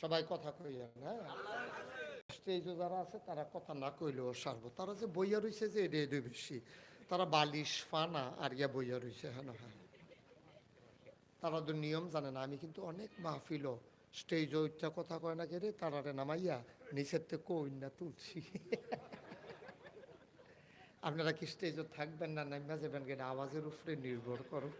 সবাই কথা কইয়া হ্যাঁ স্টেজে যারা আছে, তারা কথা না কইলেও সারব। তারা যে বইয়া রইছে যে এটা বেশি। তারা বালিশ, ফানা আর ইয়া বইয়া রইছে হ্যাঁ হ্যাঁ। তারা তো নিয়ম জানে না। আমি কিন্তু অনেক মাহফিল স্টেজ ওইটা কথা কয় না কেরে, তারারে নামাইয়া নিচের থেকে কই না তুলছি। আপনারা কি স্টেজে থাকবেন না নামা যাবেন কেন? আওয়াজের উপরে নির্ভর করো।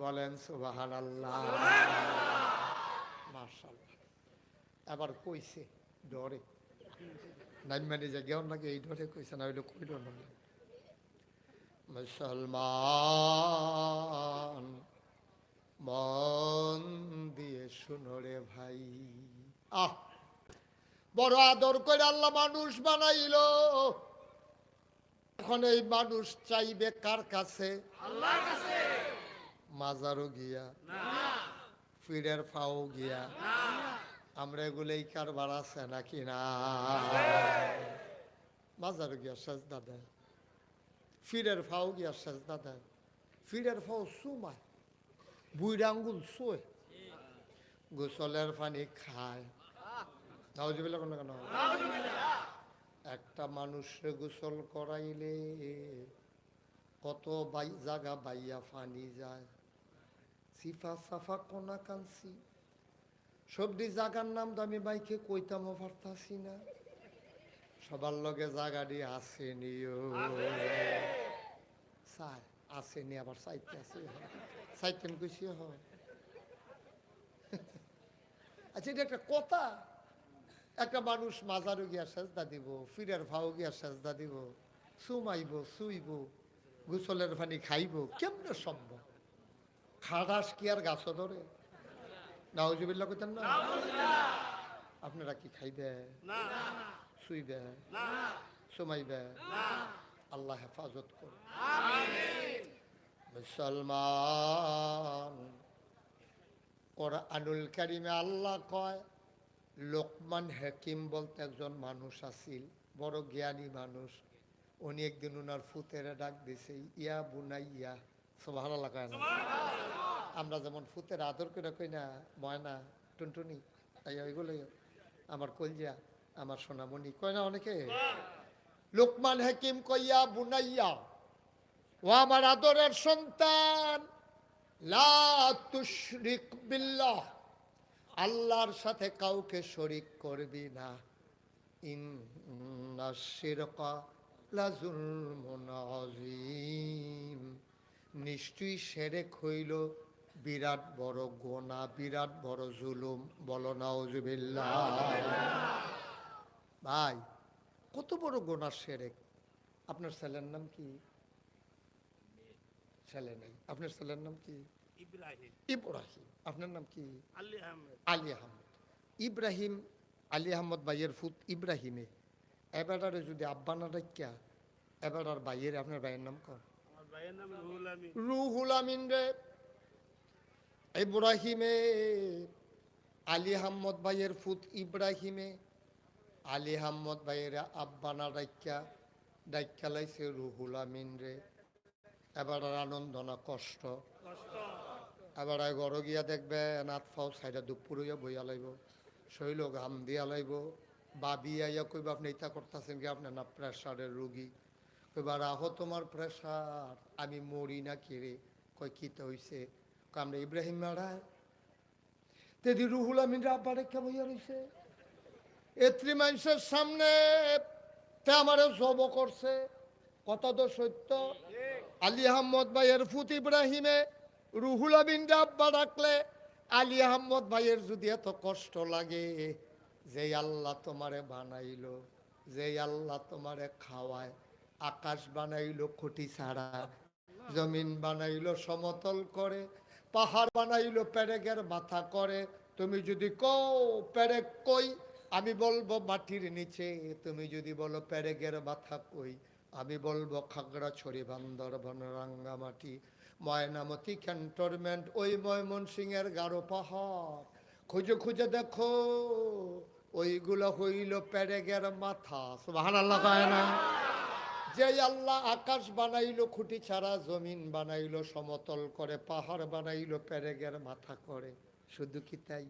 বলেন সুবাহান আল্লাহ মার্শাল্লাহ আবার কইছে ডরে নাইমানি জায়গাও নাকি এই ডরে কইছে না হইলে কইল না। মুসলমান মন দিয়ে শুনো রে ভাই। আহ! বড় আদর করে আল্লাহ মানুষ বানাইল। এখন এই মানুষ চাইবে কার কাছে? মাজারও গিয়া। ফিরের ফাও গিয়া, আমরা এগুলোই কারবার আছে নাকি না? মাজারও গিয়া সাজদা দেয়। ফিরের ফাও গিয়া সাজদা দেয়। ফিরের ফাও সুমায় বুইরা আঙ্গুল শোয়, গোসলের পানি খায়। নাউজিবিল্লা কেন কেন? একটা মানুষে গোসল করাইলে কত বাই জাগা বাইয়া ফানি যায়। সিফা সাফা কোনা কানসি। সবদি জাগার নাম আমি বাইকে কইতামও পারতাছি না। সবার লগে জাগাটি আসেনিও চাই, আসেনি, আবার চাইতে আছে। চাইতেন কইছি হয় আচ্ছা এটা একটা কথা। একটা মানুষ মাজারও গিয়া সাজদা দিব, ফিরের ভাও গিয়া সাজদা দিব। সুমাইব সুইব গোসলের পানি খাইব, কেমনে সম্ভব? খাদাস কি আর গাছ ধরে? নাউজুবিল্লা কইতেন না? আপনারা কি খাইবে? শুইবে? সুমাইবে? আল্লাহ হেফাজত করুন। মুসলমান কোরআনুল কারিমে আল্লাহ কয় লোকমান হাকিম বলতে একজন মানুষ আছিল বড় জ্ঞানী মানুষ। উনি একদিন ওনার ফুতেরে ডাক দিছে ইয়া বুনাইয়া আমরা যেমন ফুতের আদর করে কই না, ময়না, টুনটুনি তাই ওইগুলো আমার কলজা, আমার সোনামণি, কয় না অনেকে? লোকমান হাকিম কইয়া, বুনাইয়া, ও আমার আদরের সন্তান আল্লাহর সাথে কাউকে শরিক করবি না। ইন্না শিরকা লাজুলমুন আযীম। নিশ্চয়ই সেরেক হইল বিরাট বড় গোনা বিরাট বড় জুলুম বলো নাউজুবিল্লাহ। ভাই কত বড় গোনা সেরেক? আপনার ছেলের নাম কি? ছেলে নেই। আপনার ছেলের নাম কি? ইব্রাহিম। ইব্রাহিম। আপনার নাম কি? আলী আহমেদ। আলী আহমদ। ইব্রাহিম আলী আহমদ ভাইয়ের ফুত ইব্রাহিমে। এবারে যদি আব্বা না ডাক্যা এবার আর ভাইয়ের আপনার ভাইয়ের নাম কর। রুহুল ইব্রাহিমে, আলী আহমদ ভাইয়ের ফুত ইব্রাহিমে, আলী আহমদ ভাইয়ের আব্বা না ডাক্যা ডাক্যা লাইছে রে। এবার আনন্দ না কষ্ট। এবার ঘর গিয়া দেখবে নাথ ফাও সাইডা দুপুর হইয়া বইয়া লাইব। শৈল ঘাম দিয়া লাইব। বাবি আইয়া কইবা, আপনি ইতা করতেছেন কি? আপনার না প্রেশারের রুগী? কইবার আহো তোমার প্রেশার আমি মরি না কিরে কয় কিতে হইছে? আমরা ইব্রাহিম মারায়। তেদি রুহুল আমিন আব্বা রেখা বইয়া রইছে। এত্রি মানুষের সামনে তে আমারে জব করছে। কথা তো সত্য। আলী আহমদ ভাইয়ের ফুত ইব্রাহিমে রুহুল আমিন আব্বা ডাকলে, আলী আহমদ ভাইয়ের যদি এত কষ্ট লাগে যে আল্লাহ তোমারে বানাইলো যে আল্লাহ তোমারে খাওয়ায় আকাশ বানাইল খুঁটি ছাড়া, জমিন বানাইল সমতল করে, পাহাড় বানাইল পেরেকের মাথা করে। তুমি যদি কও, পেরেক কই? আমি বলব, মাটির নিচে। তুমি যদি বলো, পেরেকের মাথা কই? আমি বলব খাগড়া ছড়ি বান্দরবন, রাঙ্গামাটি, ময়নামতি, ক্যান্টনমেন্ট, ওই ময়মনসিংহের গারো পাহাড়। খুঁজে খুঁজে দেখো, ওইগুলো হইল পেরেগের মাথা। কয় না? যে আল্লাহ আকাশ বানাইলো, খুঁটি ছাড়া জমিন বানাইলো, সমতল করে পাহাড় বানাইলো, প্যারেগের মাথা করে। শুধু কি তাই?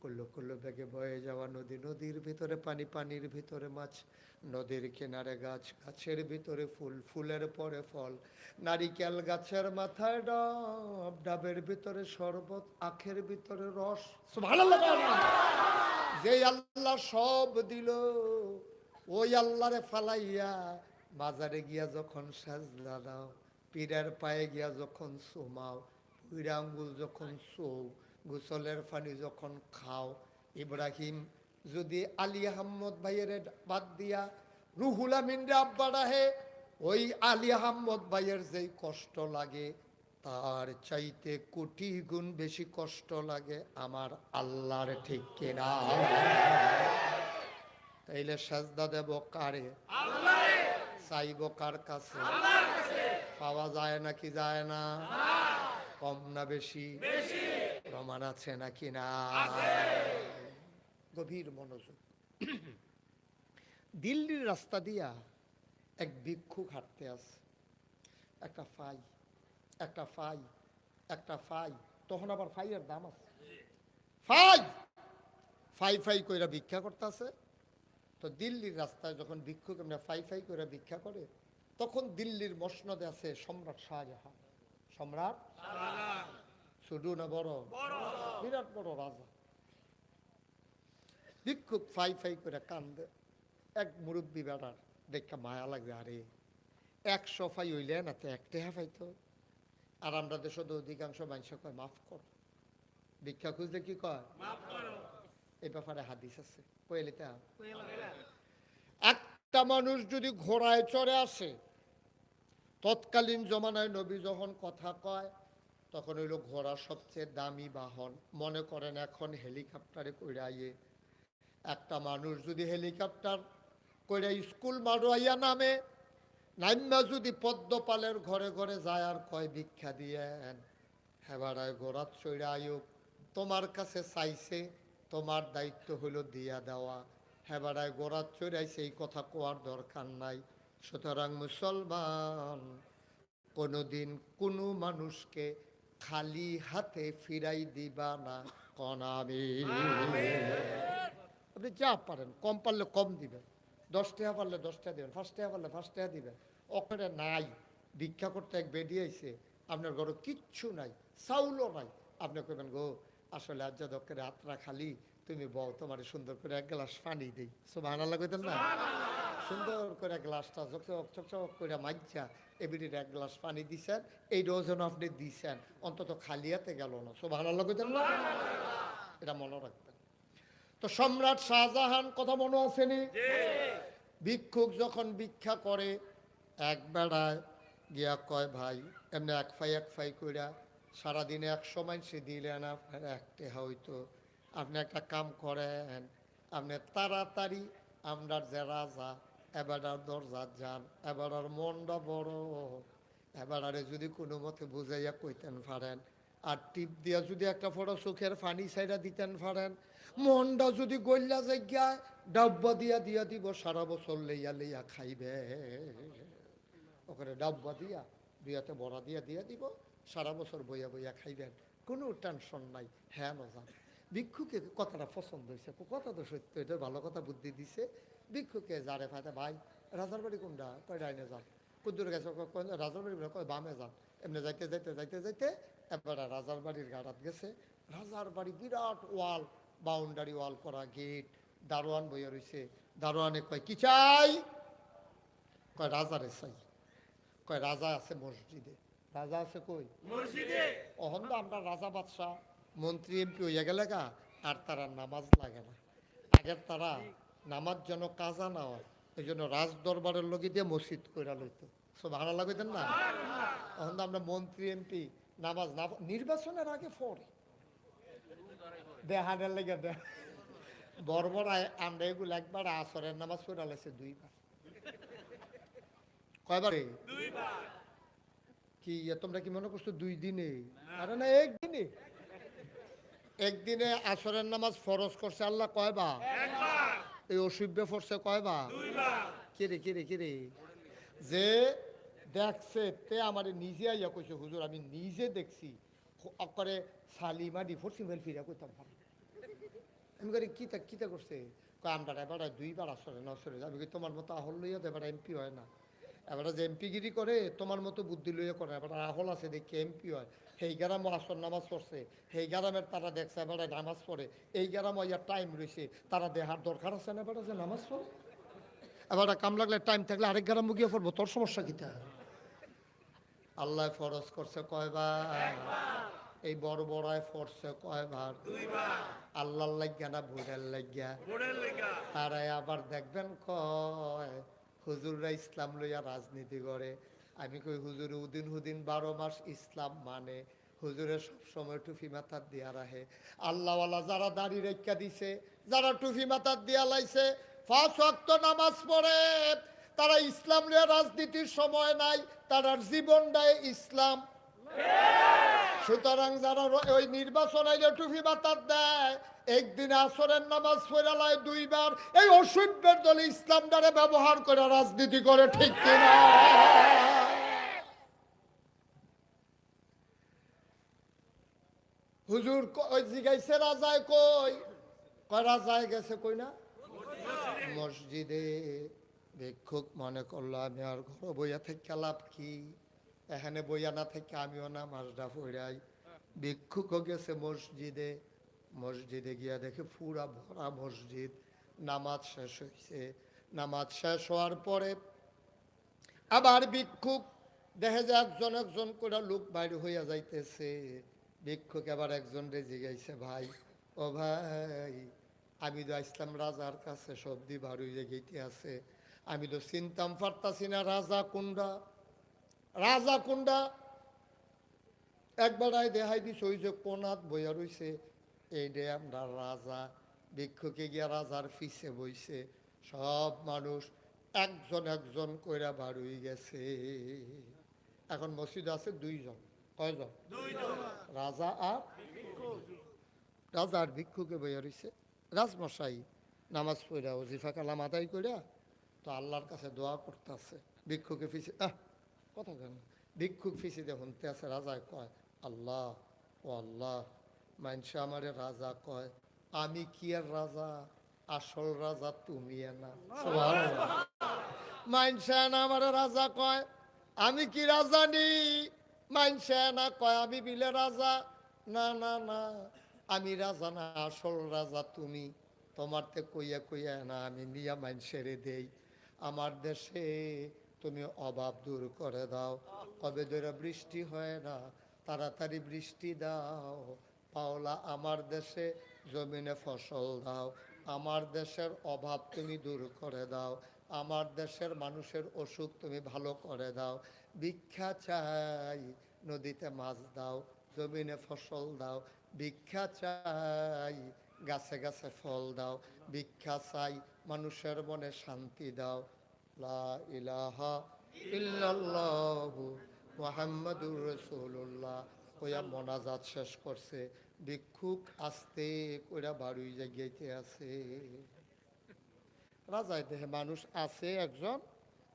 কুল্লো কুল্লো বেগে বয়ে যাওয়া নদী, নদীর ভিতরে পানি, পানির ভিতরে মাছ। নদীর কিনারে গাছ, গাছের ভিতরে ফুল, ফুলের পরে ফল। নারিকেল গাছের মাথায় ডাব, ডাবের ভিতরে শরবত, আখের ভিতরে রস। বলেন যে আল্লাহ সব দিল, ওই আল্লাহরে ফালাইয়া বাজারে গিয়া যখন সাজদা দাও, পীরের পায়ে গিয়া যখন সোমাও, পুইরা আঙ্গুল যখন সৌ গোসলের পানি যখন খাও, ইব্রাহিম যদি আলী আহম্মদ ভাইয়ের বাদ দিয়া রুহুল আমিন আব্বা ওই আলী আহম্মদ ভাইয়ের যেই কষ্ট লাগে, তার চাইতে কোটি গুণ বেশি কষ্ট লাগে আমার আল্লাহর ঠিক কিনা? তাইলে সাজদা দেব কারে? চাইব কার কাছে? পাওয়া যায় নাকি যায় না? কম না বেশি? প্রমাণ আছে নাকি না? গভীর মনোযোগ। দিল্লির রাস্তা দিয়া এক ভিক্ষুক হাঁটতে আছে একটা ফাই একটা ফাই একটা ফাই। তখন আবার ফাইয়ের দাম আছে। ফাই! ফাই ফাই কইরা ভিক্ষা করতেছে তো দিল্লির রাস্তায় যখন ভিক্ষুক এমনি ফাই ফাই করে ভিক্ষা করে তখন দিল্লির মসনদে আছে সম্রাট শাহজাহান। সম্রাট? শুধু না বড়? বিরাট বড় রাজা। ভিক্ষুক ফাই ফাই করে কান্দে। এক মুরব্বী বেড়ার দেখা মায়া লাগবে আরে একশো ফাই হইলে না তো এক টেহা পাইতো। আর আমরা দেশে অধিকাংশ মানুষ কয় মাফ কর। ভিক্ষা খুঁজলে কি কয়? মাফ করো। এই ব্যাপারে হাদিস আছে। একটা মানুষ যদি ঘোড়ায় চড়ে আসে তৎকালীন জমানায় নবী যখন কথা কয় তখন হইল ঘোড়া সবচেয়ে দামি বাহন। মনে করেন এখন হেলিকপ্টারে কইরা আইয়ে একটা মানুষ যদি হেলিকপ্টার কইরা স্কুল মারুয়াইয়া নামে নাইম্যা যদি পদ্মপালের ঘরে ঘরে যায় আর কয় ভিক্ষা দিয়েন হেবারায় ঘোড়া আয়ুক তোমার কাছে চাইছে তোমার দায়িত্ব হলো দিয়া দেওয়া। হেবারায় গোড়া চড়াইছে এই কথা কোয়ার দরকার নাই। সুতরাং মুসলমান, কোনোদিন কোনো মানুষকে খালি হাতে ফিরাই দিবা না। কনামি আপনি যা পারেন, কম পারলে কম দিবেন। দশ টাকা পারলে দশ টাকা দিবেন, পাঁচ টাকা পারলে পাঁচ টাকা দিবেন। ওখানে নাই, ভিক্ষা করতে এক বেরিয়েছে আপনার ঘরে কিচ্ছু নাই, চাউলও নাই। আপনি কইবেন, গো আসলে আজ দক্ষের রাতরা খালি তুমি বউ তোমার সুন্দর করে এক গ্লাস পানি দিই। সব আনালা কইতেন না? সুন্দর করে গ্লাসটা চকচক চকচক করে মাইজা এবিডির এক গ্লাস পানি দিছেন এই ডোজন আপনি দিছেন অন্তত খালিয়াতে গেল না। আনালা কইতেন না? এটা মনে রাখবেন। তো সম্রাট শাহজাহান কথা মনে আসেনি ভিক্ষুক যখন ভিক্ষা করে এক বেড়ায় গিয়া কয় ভাই এমনি এক ফাই এক ফাই কইরা সারাদিনে একশো সে দিলেন আপনার এক হয়তো আপনি একটা কাম করেন, আপনি তাড়াতাড়ি আমরার যে রাজা এবারার দরজা যান এবারার মনটা বড়। এবারে যদি কোনো মতে বুঝাইয়া কইতেন পারেন, আর টিপ দিয়া যদি একটা ফটো চোখের ফানি সাইডা দিতেন পারেন, মনটা যদি গল্লা জায়গায় ডাব্বা দিয়া দিয়া দিব, সারা বছর লইয়া লইয়া খাইবে। ওখানে ডাব্বা দিয়া, দুইয়াতে বড়া দিয়া দিয়া দিব সারা বছর বইয়া বইয়া খাইবেন, কোনো টেনশন নাই। হ্যাঁ নজান। ভিক্ষুকে কথাটা পছন্দ হয়েছে। কথা তো সত্য, এটা ভালো কথা বুদ্ধি দিছে। ভিক্ষুকে যারে ফায়দা ভাই, রাজার বাড়ি কোনটা? কয়, ডাইনে যান। কুদ্দুর গেছে রাজার বাড়ি? কয়, বামে যান। এমনি যাইতে যাইতে যাইতে যাইতে, এবারে রাজার বাড়ির গাড়াত গেছে। রাজার বাড়ি বিরাট ওয়াল, বাউন্ডারি ওয়াল করা গেট, দারোয়ান বইয়া রয়েছে দারোয়ানে কয়, কি চাই? কয়, রাজারে চাই। কয়, রাজা আছে মসজিদে। রাজা আছে কই? অহন তো আমরা রাজা বাদশাহ মন্ত্রী এমপি হইয়া গেলে গা আর তারা নামাজ লাগে না। আগের তারা নামাজ যেন কাজা না হয় এই জন্য রাজ দরবারের লোকে দিয়ে মসজিদ কইরা লইতো। সব ভালো লাগতেন না তখন তো আমরা মন্ত্রী এমপি নামাজ না নির্বাচনের আগে পড়ে দেহানের লেগে দে। বর্বরায় আমরা এগুলো একবার আসরের নামাজ পড়ে দুইবার। কয়বারে? দুইবার। কি তোমরা কি মনে করছ দুই দিনে? আরে না একদিনে? একদিনে আসরের নামাজ ফরজ করছে আল্লাহ কয়বা এই অসুভ্য ফরছে কয়বা কিরে কিরে কিরে যে দেখছে তে আমার নিজে আইয়া কইছে হুজুর আমি নিজে দেখছি। খ- করে সালিমা ডি ফরছি মেল ফিরা কইতাম পারি। আমি করি কিতা কিতা করছে? আমরা এবার দুইবার আসরে না আসরে আমি তোমার মতো আহল লইয়া তো এবার এমপি হয় না। এবার যে এমপিগিরি করে তোমার মতো বুদ্ধি লইয়া করে এবার আহল আছে দেখি এমপি হয়। সেই গ্রামও আসর নামাজ পড়ছে। সেই গ্রামের তারা দেখছে এবার নামাজ পড়ে। এই গ্রামও ইয়ার টাইম রয়েছে তারা দেহার দরকার আছে না এবার যে নামাজ পড়ে? এবার কাম লাগলে টাইম থাকলে আরেক গ্রাম গিয়ে পড়ব তোর সমস্যা কিতা আল্লাহ ফরজ করছে কয়বার? এই বড় বড়ায় ফরছে কয়বার? আল্লাহর লাগিয়া না লাগিয়া ভোরের লেগা তারাই আবার দেখবেন কয়? হুজুররা ইসলাম লইয়া রাজনীতি করে। আমি কই, হুজুর, উদিন হুদিন বারো মাস ইসলাম মানে। হুজুরে সবসময় টুফি মাথার দিয়া রাখে। আল্লাহওয়ালা যারা দাড়ি রেখা দিছে, যারা টুফি মাথার দিয়া লাইছে ফাঁস নামাজ পড়ে। তারা ইসলাম লইয়া রাজনীতির সময় নাই, তারার জীবনটাই ইসলাম। সুতরাং যারা ওই নির্বাচন আইলে টুপি বাতার দেয়, একদিন আসরের নামাজ ফেরালায় দুইবার, এই অসভ্যের দলে ইসলাম দ্বারা ব্যবহার করে রাজনীতি করে, ঠিক কিনা হুজুর জিগাইছে রাজায় কই? রাজায় গেছে কই না? মসজিদে। ভিক্ষুক মনে করল, আমি আর ঘর বইয়া থেকে লাভ কি? এখানে বইয়া না থেকে আমিও না মাছটা পড়াই ভিক্ষুকও গেছে মসজিদে মসজিদে গিয়া দেখে পুরা ভরা মসজিদ। নামাজ শেষ হয়েছে নামাজ শেষ হওয়ার পরে আবার ভিক্ষুক, দেখে যে একজন একজন করে লোক বাইরে হইয়া যাইতেছে। ভিক্ষুক আবার একজন রে জিগাইছে ভাই, ও ভাই, আমি তো আসলাম রাজার কাছে সবদি বাড়ুইয়ে গেইতে আছে। আমি তো চিনতাম, পারতাছি না রাজা কুন্ডা। রাজা কুন্ডা একবার আয় দেখাই দিস ওই যে কোনাত বইয়া রইছে এই ডে আমরা রাজা ভিক্ষুকে গিয়া রাজার ফিসে বইছে সব মানুষ একজন একজন কইরা বাড়ুই গেছে। এখন মসজিদ আছে দুইজন কয়জন? রাজা আর রাজা আর ভিক্ষুকে বইয়া রইছে রাজমশাই নামাজ পড়া ওজিফা কালাম আদায় কইরা তো আল্লাহর কাছে দোয়া করতেছে ভিক্ষুকে ফিসে আহ কথা কেন ভিক্ষুক ফিসে দেখুন, তে আছে রাজায় কয়, আল্লাহ, ও আল্লাহ মানসে আমারে রাজা কয়, আমি কি আর রাজা? আসল রাজা তুমি না। মানসে না আমারে রাজা কয়, আমি কি রাজা নি? মানসে না কয়, আমি বিলে রাজা। না না না, আমি রাজা না, আসল রাজা তুমি। তোমার তে কইয়া কইয়া না আমি নিয়া মানসেরে দেই। আমার দেশে তুমি অভাব দূর করে দাও। কবে ধরে বৃষ্টি হয় না, তাড়াতাড়ি বৃষ্টি দাও। পাওলা, আমার দেশে জমিনে ফসল দাও। আমার দেশের অভাব তুমি দূর করে দাও। আমার দেশের মানুষের অসুখ তুমি ভালো করে দাও। ভিক্ষা চাই, নদীতে মাছ দাও, জমিনে ফসল দাও। ভিক্ষা চাই, গাছে গাছে ফল দাও। ভিক্ষা চাই, মানুষের মনে শান্তি দাও। ইলাহা ইল্লাল্লাহু মুহাম্মাদুর রাসূলুল্লাহ। কইয়া মোনাজাত শেষ করছে। ভিক্ষুক আস্তে কইরা বাড়ুই জায়গাইতে আছে। রাজায় দেহে মানুষ আছে একজন,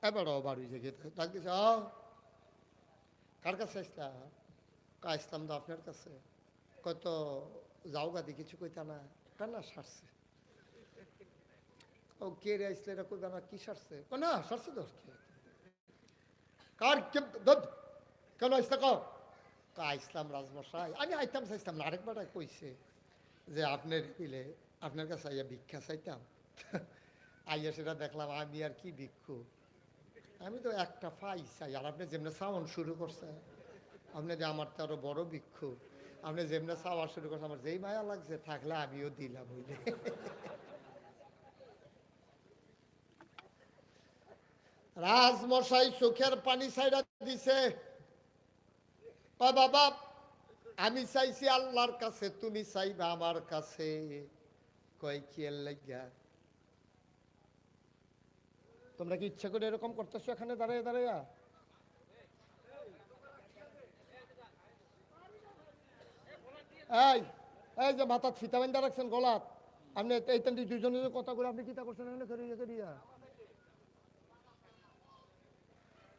এবারও বাড়ি জায়গাতে ডাক কার কাছে আসলা? কা আসলাম তো আপনার কাছে। কত যাও গাদি কিছু কইতা না। কেন সারছে। ও কে রে আসলে এটা কইবা না কি সারছে? না, সারছে তো কার কে কেন আসতে কও? কা ইসলাম রাজমশাই। আমি আইতাম চাইতাম না আরেকবার কইছে যে, আপনার পিলে আপনার কাছে আইয়া ভিক্ষা চাইতাম। আইয়া সেটা দেখলাম, আমি আর কি ভিক্ষু? আমি তো একটা পাই চাই, আর আপনি যেমনি সাউন শুরু করছে, আপনি যে আমার তো আরও বড় ভিক্ষু, আপনি যেমনি চাওয়া শুরু করছে, আমার যেই মায়া লাগছে, থাকলে আমিও দিলাম বুঝলে রাজমশাই চোখের পানি ছাইরা দিছে। বাবা, আমি চাইছি আল্লাহর কাছে, তুমি চাইবা আমার কাছে। কয় কি লাগিয়া তোমরা কি ইচ্ছা করে এরকম করতেছো এখানে দাঁড়িয়ে দাঁড়িয়ে এই এই যে মাথাত ফিতা বান্ধা রাখছেন গলাত আপনি এই দুজনের কথা করে আপনি কিতা করছেন? এখানে করিয়া করিয়া।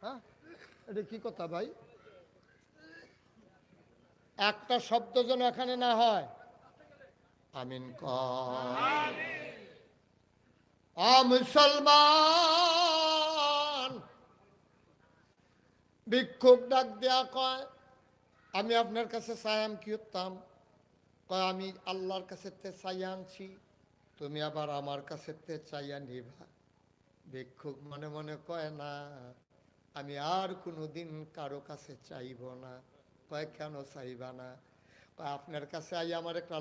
হ্যাঁ? এটা কি কথা ভাই? একটা শব্দ যেন এখানে না হয়। আমিন ক। মুসলমান। ভিক্ষুক ডাক দেয়া কয়, আমি আপনার কাছে চায়াম কি উত্তম? কয়, আমি আল্লাহর কাছে তে চাইয়া আনছি, তুমি আবার আমার কাছে চাইয়া নিবা। ভিক্ষুক মনে মনে কয়, না। আমি আর কোনো দিন কারও কাছে চাইব না কয় কেন চাইবা না। আপনার কাছে আই আমার একটা